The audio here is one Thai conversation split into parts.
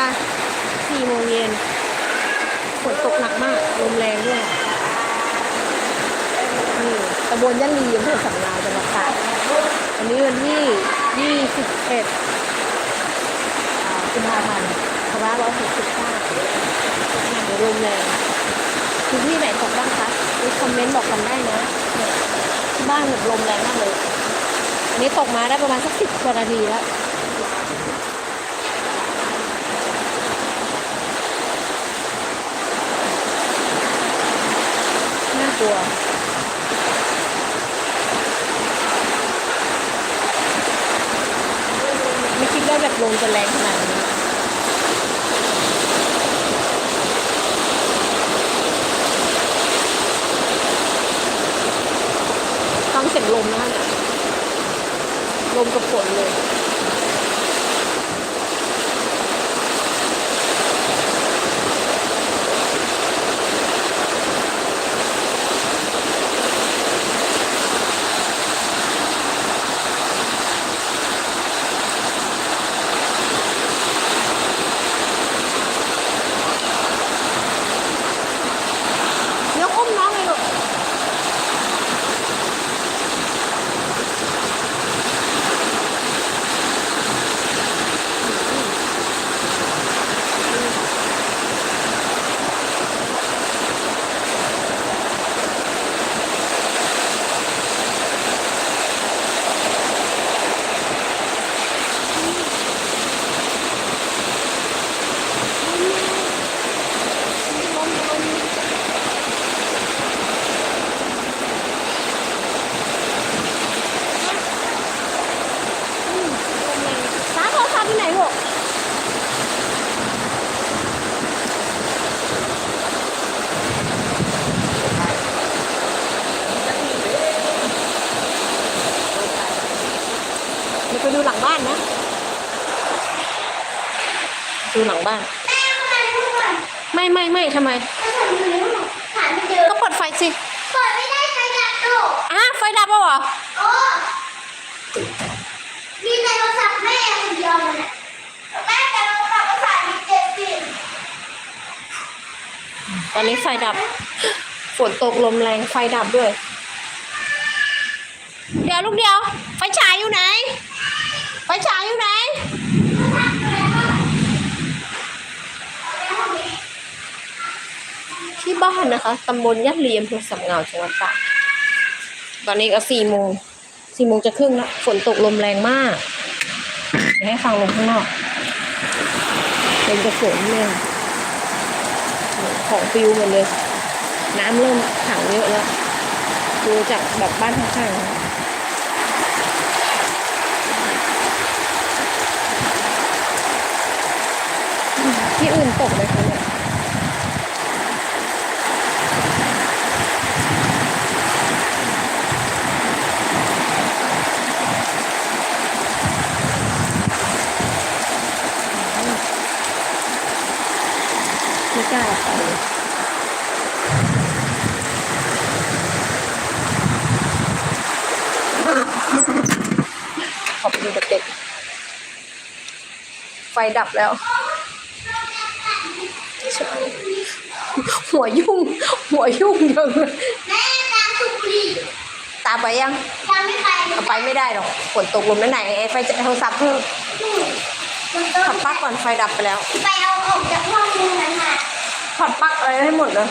า4โมงเย็นฝนตกหนักมาก ลมแรงด้วยนี่ตำบลย่านลีอำเภอสำราญจังหวัดตากวันนี้วันที่ 21อ่ากุมภาพันธ์2569เดี๋ยวลมแรงพื้นที่ไหนตกบ้างคะมีคอมเมนต์บอกกันได้นะที่บ้านแบบลมแรงมากเลย อันนี้ตกมาได้ประมาณสักสิบกว่านาทีแล้วัว ไม่คิดว่าแบบลมจะแรงขนาดนี้ฟังเสียงลมนะคะลมกับฝนเลย เดี๋ยวอุ้มน้องเลยลูก สาโทรศัพท์ที่ไหนลูกเดี๋ยวไปดูหลังบ้านนะ ดู หลังบ้าน ไม่ไม่ไม่ทำไม ก็เปิดไฟสิ เปิดไม่ได้ใช้ดับดูอ้าไฟดับแล้วเหรอโอ้มีแต่โทรศัพท์แม่คนเดียวเลยนะแม่แต่โทรศัพท์ภาษาดีเจ็ดสิบตอนนี้ไฟดับ ฝนตกลมแรงไฟดับด้วย เดี๋ยวลูกเดียว ไฟฉายอยู่ไหน ไฟฉายอยู่ไหน ที่ บ้านนะคะตำบลยัดเลียมอำเภอสำเงาจังหวัดตากตอนนี้ก็สี่โมงสี่โมงจะครึ่งแล้วฝนตกลมแรงมากเดี๋ยวให้ฟังลมข้างนอกเป็นกระฝนเลยของปิวหมดเลย น้ำเริ่มขังเยอะแล้วดูจากแบบบ้านข้างๆที่อื่นตกไหมคะ เนี่ยไม่กล้าออกไปเลยขอบคุณเด็กๆไฟดับแล้วใช่หัวยุ่ง หัวยุ่งเยอะเลยแม่ตามสุบุหรีตามไปยังยังไม่ไปเอาไปไม่ได้หรอกฝนตกลมแล้วไหนไอ้ไฟจะโทรศัพท์เพิ่มนู่นมันต้ถอองดปลั๊กก่อนไฟดับไปแล้ว ไปเอาออกจากห้องนึงนั้นมา ถ อดปลั๊กอะไรให้หมดเลย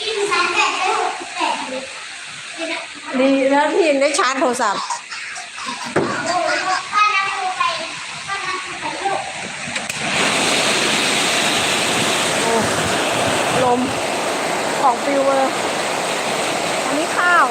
กินชั้นแปดไปหกสิบแปดเลยนี่นะดีแล้วที่ยังได้ชาร์จโทรศัพท์โอ้โหป้านั่งดูไปป้านั่งดูไปลูกโอ้ลมของฟิวเลยอันนี้ข้าว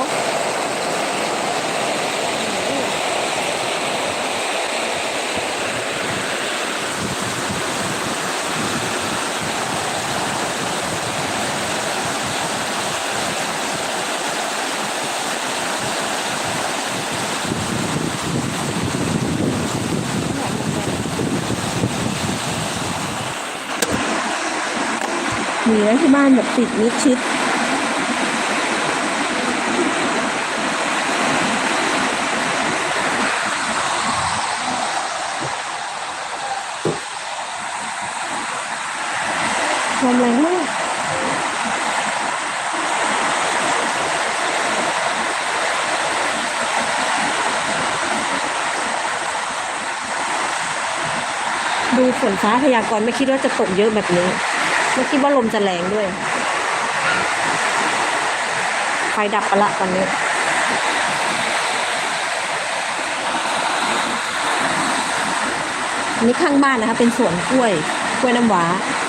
บ้านแบบติดมิดชิดลมแรงมากดูฝนฟ้าพยากรณ์ไม่คิดว่าจะตกเยอะแบบนี้ ไม่คิดว่าลมจะแรงด้วย ไฟดับไปละตอนนี้อันนี้ข้างบ้านนะคะ เป็นสวนกล้วยกล้วยน้ำว้า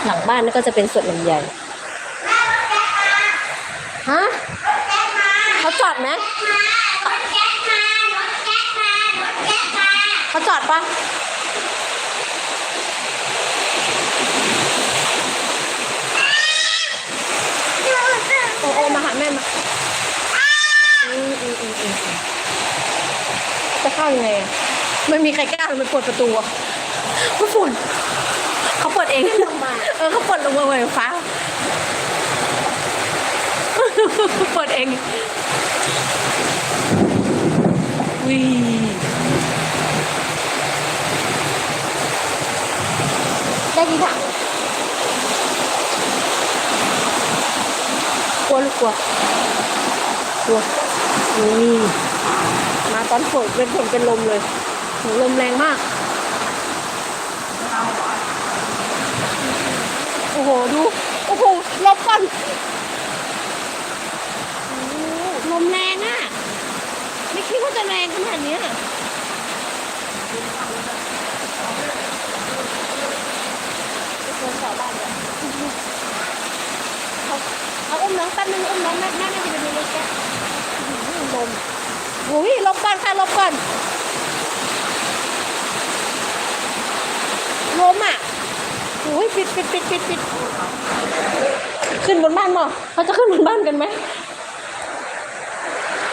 หลังบ้านนี่ก็จะเป็นสวนลำไยฮะเขาจอดไหมรถแก๊สมารถแก๊สมารถแก๊สมาเขาจอดปะ โอโอมาหาแม่มาอืมอืมอืมอืมจะเข้ายังไงอะไม่มีใครกล้าไปเปิดประตูอะเขาฝุ่นเขาเปิดเองเออเขาเปิดลงมาไฟฟ้าเปิดเองวิได้กี่ถังก ลัวลูกกลัวกลัวนี่มาตอนฝนเป็นฝนเป็นลมเลยลมแรงมาก โอ้โห ดู โอ้โหลบก่อนโอ้โหลมแรงอะ ไม่คิดว่าจะแรงขนาดเนี้ย โดนสาวบ้านเลยเขาเอาอุ้มน้องแป๊บนึงอุ้มน้องแม่แม่น่าจะเป็นเล็กแกอื้อหือลมอุ้ยลบก่อนค่ะลบก่อนลมอะอุ้ยปิดปิดปิดปิดปิดขึ้นบนบ้านบ่เขาจะขึ้นบนบ้านกันไหม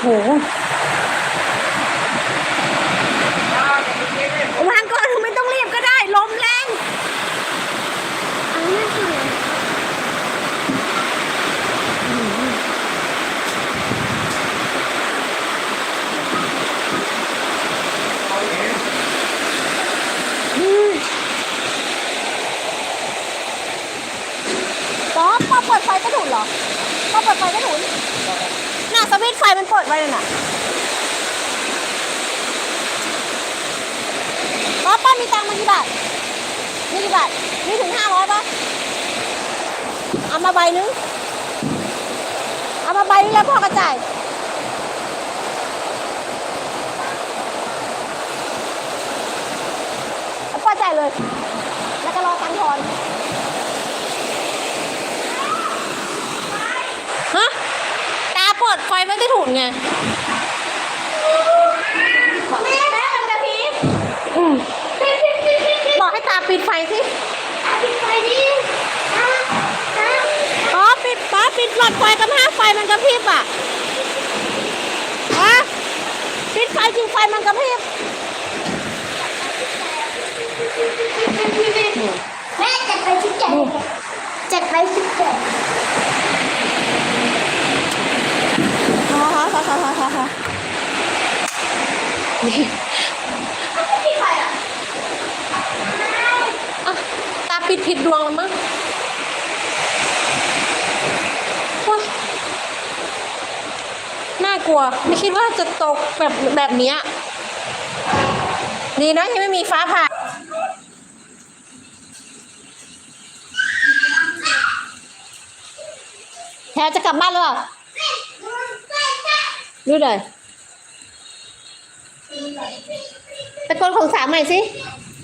โหวางก่อนไม่ต้องรีบก็ได้ ลมแรง อันนี้คืออะไรอืมป๊อปป๊อปเปิดไฟกระดุนเหรอป๊อปเปิดไฟกระดุน ไฟมันเปิดไว้เลยน่ะรอป้ามีตังค์มากี่บาทมีกี่บาทมีถึงห้าร้อยปะเอามาใบนึงเอามาใบนึงแล้วพ่อกระจายเอาพ่อจ่ายเลย แล้วก็รอตังค์ทอน ฮะ ตาเปิด ไฟไม่ได้ถูกไงแม่แม่มันกระพริบอืมปิดปิดปิดปิดปิดบอกให้ตาปิดไฟสิปิดไฟดิอะอะอ๋อปิดป้าปิดหลอดไฟกันห้าไฟมันกระพริบอะฮะปิดไฟจริงไฟมันกระพริบแม่จัดไปที่เจ็ดจัดไปที่เจ็ดฮะฮะฮะฮะฮะฮะฮะนี่ที่ใครอะอะตาปิดผิดดวงแล้วมั้งว้าน่ากลัว ไม่คิดว่าจะตกแบบแบบนี้ดีนะยังไม่มีฟ้าผ่าแทนจะกลับบ้านหรือเปล่า ดูเลยไปกดของสามใหม่สิ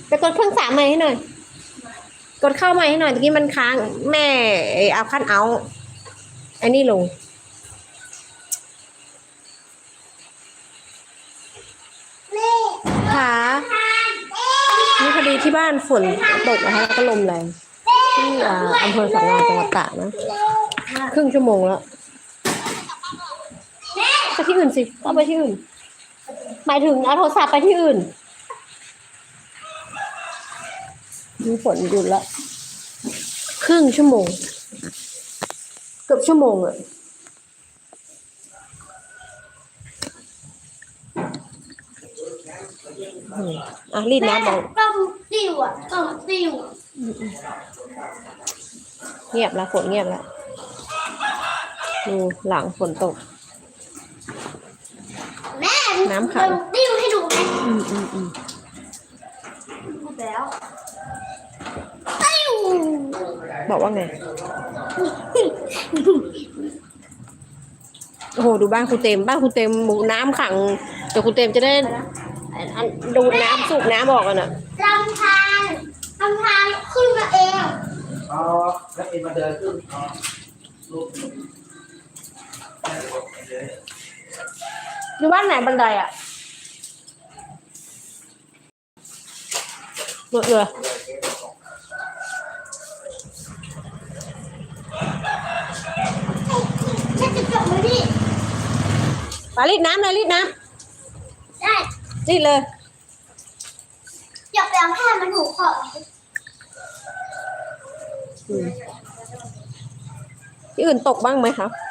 ไปกดเครื่องสามใหม่ให้หน่อย กดเข้าใหม่ให้หน่อยตะกี้มันค้าง แม่เอาขั้นเอาไอ้นี่ลงแม่ค่ะนี่พอดีที่บ้านฝนตกนะคะแล้วก็ลมแรงที่อ่าอำเภอสังงานจังหวัดตากนะ ครึ่งชั่วโมงแล้ว ไปที่อื่นสิเอาไปที่อื่น หมายถึงเอาโทรศัพท์ไปที่อื่นมีฝนหยุดแล้วครึ่งชั่วโมง เกือบชั่วโมงอะอืมอะรีดน้ำมองกล้องติวอะกล้องติวโหเงียบแล้วฝนเงียบแล้วดูหลังฝนตกแม่ น้ำขังดิ้วให้ดูไหมอืมอืมอืมพูดแล้วติ้วบอกว่าไง โอ้โห ดูบ้านคุณเต็ม บ้านคุณเต็มหมูน้ำขังเดี๋ยวคุณเต็มจะได้อันดูดน้ำสูบน้ำออกกันอะลำธารลำธารขึ้นมาเองอ๋อแล้วเอ็นมาเดินขึ้นอ๋อลูก อยู่บ้านไหนบันไดอะเยอะเลยฉันจะจบมือดิมารีดน้ำเลยรีดน้ได้ำรีดเลย อยากไปเอาผ้ามันถูกคออืมที่อื่นตกบ้างไหมคะไ